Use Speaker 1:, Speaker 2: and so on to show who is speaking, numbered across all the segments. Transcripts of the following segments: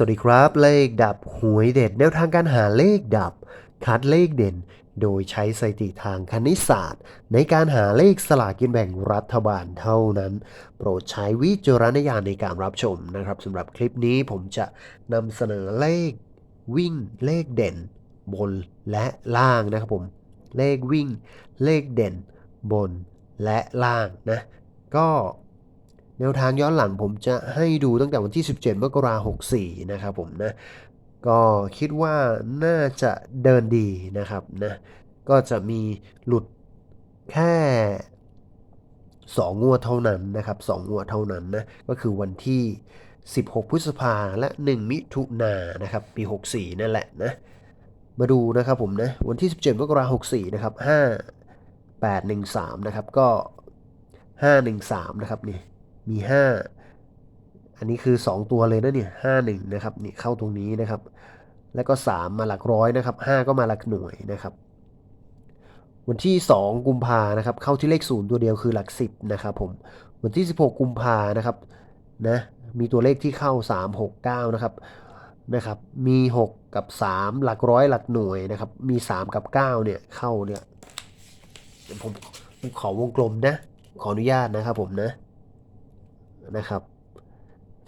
Speaker 1: สวัสดีครับ เลขดับหวยเด็ดแนวทางการหาเลขดับ คัดเลขเด่น โดยใช้สถิติทางคณิตศาสตร์ ในการหาเลขสลากกินแบ่งรัฐบาลเท่านั้น โปรดใช้วิจารณญาณในการรับชมนะครับสำหรับคลิปนี้ผมจะนำเสนอเลขวิ่งเลขเด่น บนและล่างนะครับผมเลขวิ่งเลขเด่น บนและล่างนะ ก็ แนวทางย้อนหลังผมจะให้ดูตั้งแต่วันที่ 17 มกราคม64 นะครับผมนะ ก็คิดว่าน่าจะเดินดีนะครับนะ ก็จะมีหลุดแค่2งวดเท่านั้นนะครับ2งวดเท่านั้นนะ ก็คือวันที่ 16 พฤษภาและ 1 มิถุนายนนะครับ ปี 64 นั่นแหละนะ มาดูนะครับผมนะ วันที่ 17 มกราคม64 นะครับ 5 8 1 3 นะครับ ก็ 5 1 3 นะครับนี่ มี 5 อันนี้คือ 2 ตัวเลยนะเนี่ย5 1นะครับนี่เข้าตรงนี้นะครับ แล้วก็ 3 มาหลักร้อยนะครับ 5 ก็มาหลักหน่วยนะครับ วันที่ 2 กุมภานะครับ เข้าที่เลข 0 ตัวเดียวคือหลัก 10 นะครับผม วันที่ 16 กุมภานะครับนะมีตัวเลขที่เข้า 3 6 9 นะครับนะครับมี 6 กับ 3 หลักร้อยหลักหน่วยนะครับ มี 3 กับ 9 เนี่ยเข้าเนี่ยผมขอวงกลมนะ ขออนุญาตนะครับผมนะ นะครับ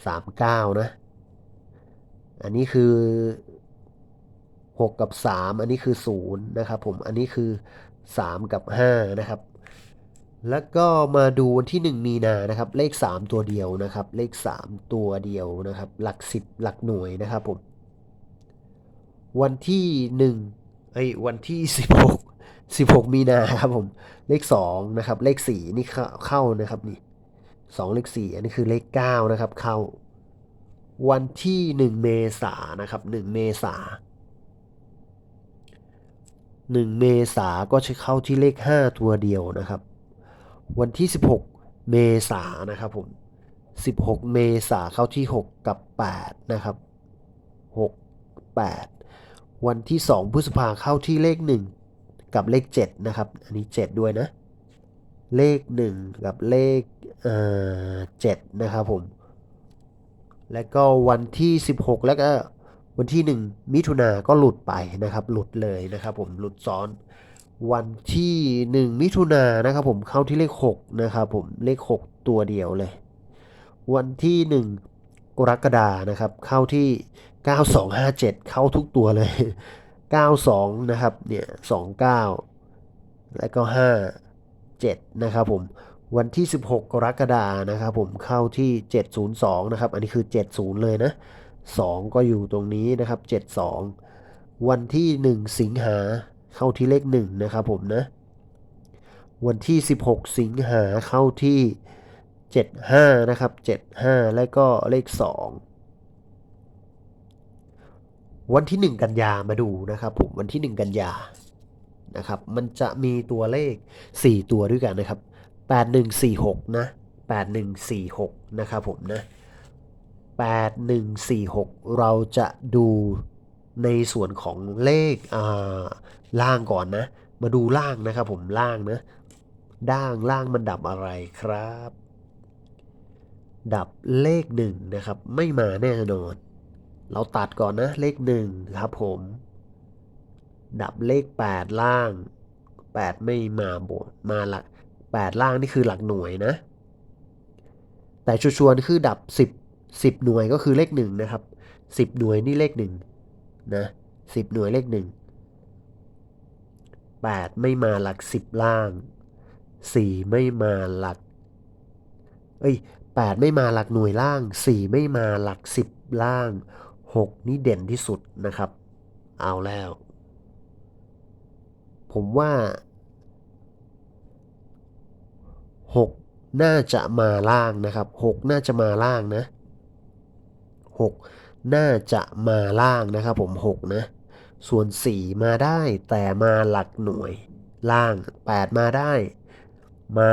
Speaker 1: 39นะ อันนี้คือ6กับ3อันนี้คือ0นะครับผมอันนี้คือ3กับ5นะครับ แล้วก็มาดูวันที่1มีนานะครับ เลข3ตัวเดียวนะครับ เลข3ตัวเดียวนะครับ หลัก10หลักหน่วยนะครับผมวันที่1ไอ้ยวันที่16 16มีนาครับผม เลข2นะครับ เลข4นี่เข้าเข้านะครับนี่ 2 เลข 4 อันนี้คือเลข 9 นะครับ เข้าวันที่ 1 เมษานะครับ 1 เมษา1 เมษาก็จะเข้าที่เลข 5 ตัวเดียวนะครับ วันที่ 16 เมษานนะครับผม16 เมษาเข้าที่ 6 กับ 8 นะครับ 6 8 วันที่ 2 พฤษภาเข้าที่เลข 1 กับเลข 7 นะครับ อันนี้ 7 ด้วยนะ เลข 1 กับเลขเอ่อ7นะครับผม แล้วก็วันที่ 16 แล้วก็วันที่ 1 มิถุนาก็หลุดไปนะครับ หลุดเลยนะครับผมหลุดซ้อน วันที่ 1 มิถุนานะครับผมเข้าที่เลข 6 นะครับผมเลข 6 ตัวเดียวเลย วันที่ 1 กรกฎานะครับ เข้าที่ 9257 เข้าทุกตัวเลย 92 นะครับเนี่ย 29 แล้วก็ 5 7 นะครับผมวันที่ 16 กรกฎานะครับผมเข้าที่ 702 นะครับ อันนี้คือ 70 เลยนะ 2 ก็อยู่ตรงนี้นะครับ 72 วันที่ 1 สิงหาเข้าที่เลข 1 นะครับผมนะ วันที่ 16 สิงหาเข้าที่ 75 นะครับ 75 แล้วก็เลข 2วันที่ 1 กันยามาดูนะครับผมวันที่ 1 กันยา นะครับ มันจะมีตัวเลข 4 ตัวด้วยกันนะครับ 8146 นะ 8146 นะครับผมนะ 8146 เราจะดูในส่วนของเลขล่างก่อนนะ มาดูล่างนะครับผมล่างนะด่างล่างมันดับอะไรครับ ดับเลขหนึ่งนะครับ ไม่มาแน่นอน เราตัดก่อนนะเลขหนึ่งครับผม ดับเลข 8 ล่าง 8 ไม่มาบนมาหลัก8ล่างนี่คือหลักหน่วยนะ แต่ชัวร์ๆคือดับ 10 10 หน่วยก็คือเลข1นะครับ 10 หน่วยนี่เลข1นะ10 หน่วยเลข 1 8 ไม่มาหลัก 10 ล่าง 4 ไม่มาหลัก เอ้ย 8 ไม่มาหลักหน่วยล่าง 4 ไม่มาหลัก 10 ล่าง 6 นี่เด่นที่สุดนะครับ เอาแล้ว ผมว่า 6 น่าจะมาล่างนะครับ 6 น่าจะมาล่างนะ 6 น่าจะมาล่างนะครับ ผม 6 นะ ส่วน 4 มาได้แต่มาหลักหน่วยล่าง 8 มาได้ มา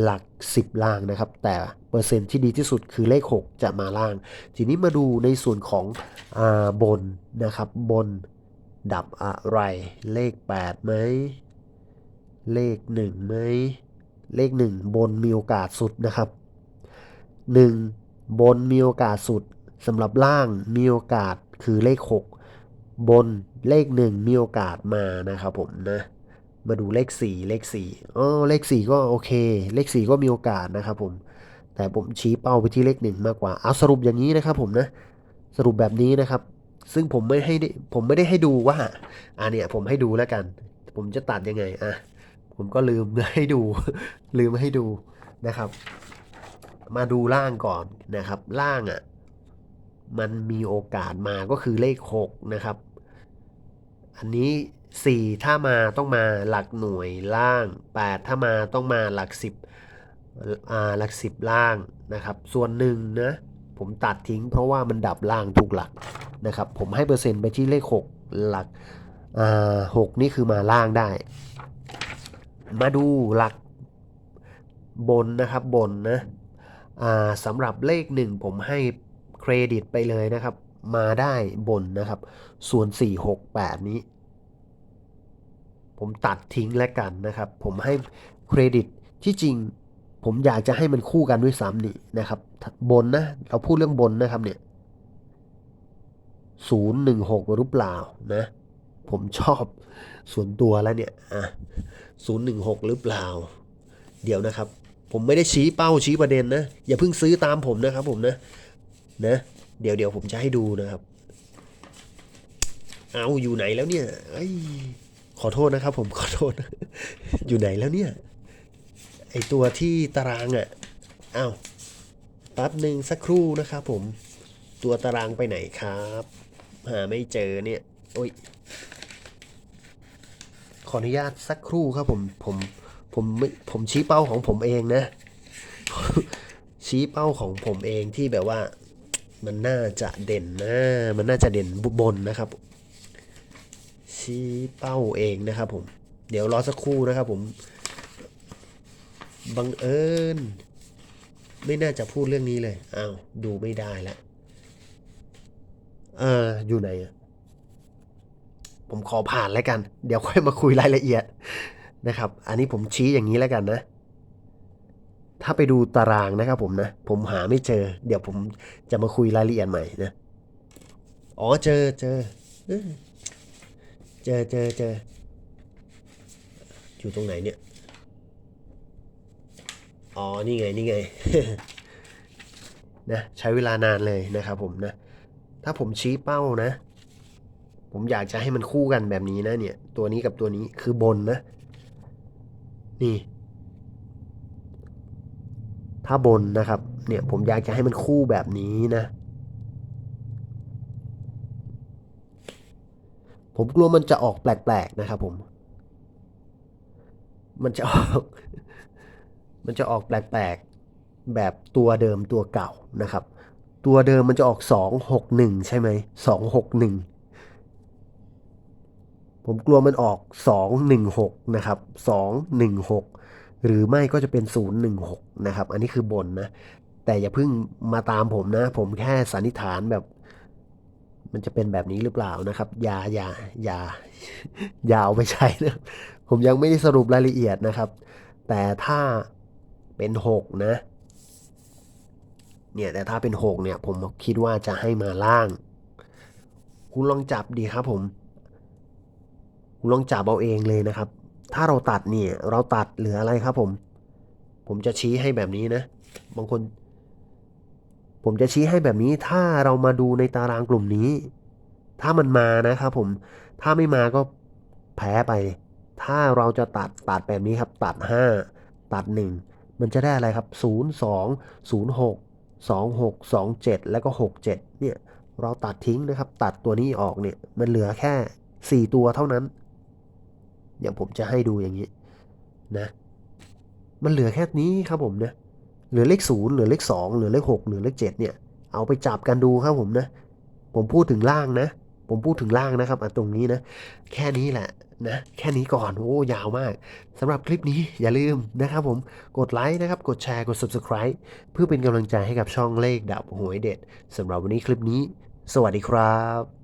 Speaker 1: หลัก 10 ล่างนะครับ แต่เปอร์เซ็นต์ที่ดีที่สุดคือเลข 6 จะมาล่าง ทีนี้มาดูในส่วนของอบนนะครับบน ดับอะไร เลข8ไหมเลข1ไหมเลข 1 บนมีโอกาสสุดนะครับ 1 บนมีโอกาสสุดสำหรับล่างมีโอกาสคือเลข 6 บนเลข 1 มีโอกาสมานะครับผมนะมาดูเลข 4 เลข4อ๋อเลข 4 ก็โอเค เลข 4 ก็มีโอกาสนะครับผม แต่ผมชี้เป้าไปที่เลข 1 มากกว่าเอาสรุปอย่างนี้นะครับผมนะ สรุปแบบนี้นะครับ ซึ่งผมไม่ให้ได้ผมไม่ได้ให้ดูว่าอ่าเนี่ยผมให้ดูแล้วกัน ผมจะตัดยังไงอะผมก็ลืมให้ดู ลืมให้ดูนะครับ มาดูล่างก่อนนะครับ ล่างอะมันมีโอกาสมาก็คือเลข 6 นะครับ อันนี้ 4 ถ้ามาต้องมาหลักหน่วยล่าง 8 ถ้ามาต้องมาหลัก 10อ่าหลัก 10 ล่างนะครับ ส่วนหนึ่งนะ ผมตัดทิ้งเพราะว่ามันดับล่างทุกหลักนะครับ ผมให้เปอร์เซ็นต์ไปที่เลข 6 หลักอ่า6นี่คือมาล่างได้ มาดูหลักบนนะครับบนนะาสำหรับเลข1ผมให้เครดิตไปเลยนะครับ มาได้บนนะครับ ส่วน 4 6 8 นี้ ผมตัดทิ้งแล้วกันนะครับ ผมให้เครดิตที่จริง ผมอยากจะให้มันคู่กันด้วยซ้ำนี่นะครับ บนนะ เราพูดเรื่องบนนะครับเนี่ยศูนย์หนึ่งหกหรือเปล่านะ ผมชอบส่วนตัวแล้วเนี่ยอะศูนย์หนึ่งหกหรือเปล่า เดี๋ยวนะครับ ผมไม่ได้ชี้เป้าชี้ประเด็นนะ อย่าเพิ่งซื้อตามผมนะครับผมนะนะเดี๋ยวเดี๋ยวผมจะให้ดูนะครับ เอาอยู่ไหนแล้วเนี่ยไอ้ยขอโทษนะครับผมขอโทษ อยู่ไหนแล้วเนี่ย ไอตัวที่ตารางอะ่ะอ้าวแป๊บหนึ่งสักครู่นะครับผม ตัวตารางไปไหนครับ หาไม่เจอเนี่ยโอ้ยขออนุญาตสักครู่ครับผมผมผมไม่ผมชี้เป้าของผมเองนะ ชี้เป้าของผมเองที่แบบว่า มันน่าจะเด่นนะมันน่าจะเด่นบนนะครับ ชี้เป้าเองนะครับผม เดี๋ยวรอสักครู่นะครับผม บังเอิญ ไม่น่าจะพูดเรื่องนี้เลย อ้าว ดูไม่ได้ล้วเอออยู่ไหนอะผมขอผ่านแล้วกัน เดี๋ยวค่อยมาคุยรายละเอียดนะครับ อันนี้ผมชี้อย่างนี้แล้วกันนะ ถ้าไปดูตารางนะครับผมนะ ผมหาไม่เจอ เดี๋ยวผมจะมาคุยรายละเอียดใหม่นะ อ๋อเจอเจอเจอเจอเจอ อยู่ตรงไหนเนี่ย อ๋อ นี่ไง นี่ไง นะใช้เวลานานเลยนะครับผมนะ ถ้าผมชี้เป้านะ ผมอยากจะให้มันคู่กันแบบนี้นะเนี่ย ตัวนี้กับตัวนี้คือบนนะ นี่ ถ้าบนนะครับ เนี่ย ผมอยากจะให้มันคู่แบบนี้นะ ผมกลัวมันจะออกแปลกๆนะครับผม มันจะออก มันจะออกแปลกๆแบบตัวเดิมตัวเก่านะครับ ตัวเดิมมันจะออกสองหกหนึ่งใช่ไหมสองหกหนึ่งผมกลัวมันออกสองหนึ่งหกนะครับสองหนึ่งหกหรือไม่ก็จะเป็นศูนย์หนึ่งหกนะครับ อันนี้คือบนนะ แต่อย่าเพิ่งมาตามผมนะ ผมแค่สันนิษฐานแบบมันจะเป็นแบบนี้หรือเปล่านะครับ อย่าอย่าอย่าอย่าเอาไปใช้นะ ผมยังไม่ได้สรุปรายละเอียดนะครับ แต่ถ้า เป็นหกนะ เนี่ยแต่ถ้าเป็นหกเนี่ย ผมคิดว่าจะให้มาล่าง คุณลองจับดีครับผม คุณลองจับเอาเองเลยนะครับ ถ้าเราตัดเนี่ย เราตัดเหลืออะไรครับผม ผมจะชี้ให้แบบนี้นะ บางคน ผมจะชี้ให้แบบนี้ ถ้าเรามาดูในตารางกลุ่มนี้ ถ้ามันมานะครับผม ถ้าไม่มาก็แพ้ไป ถ้าเราจะตัดตัดแบบนี้ครับ ตัด 5 ตัด 1 มันจะได้อะไรครับ 0 2 0 6 2 6 2 7 แล้วก็ 6 7 เนี่ย เราตัดทิ้งนะครับ ตัดตัวนี้ออกเนี่ย มันเหลือแค่ 4 ตัวเท่านั้นเดี๋ยวผมจะให้ดูอย่างนี้นะ มันเหลือแค่นี้ครับผมนะ เหลือเลข 0 เหลือเลข 2 เหลือเลข 6 เหลือเลข 7 เนี่ย เอาไปจับกันดูครับผมนะ ผมพูดถึงล่างนะ ผมพูดถึงล่างนะครับอะตรงนี้นะ แค่นี้แหละ นะ แค่นี้ก่อนโอ้ยาวมากสำหรับคลิปนี้อย่าลืมนะครับผมกดไลค์นะครับ กดแชร์กด Subscribe เพื่อเป็นกำลังใจให้กับช่องเลขดับหวยเด็ดสำหรับวันนี้คลิปนี้ สวัสดีครับ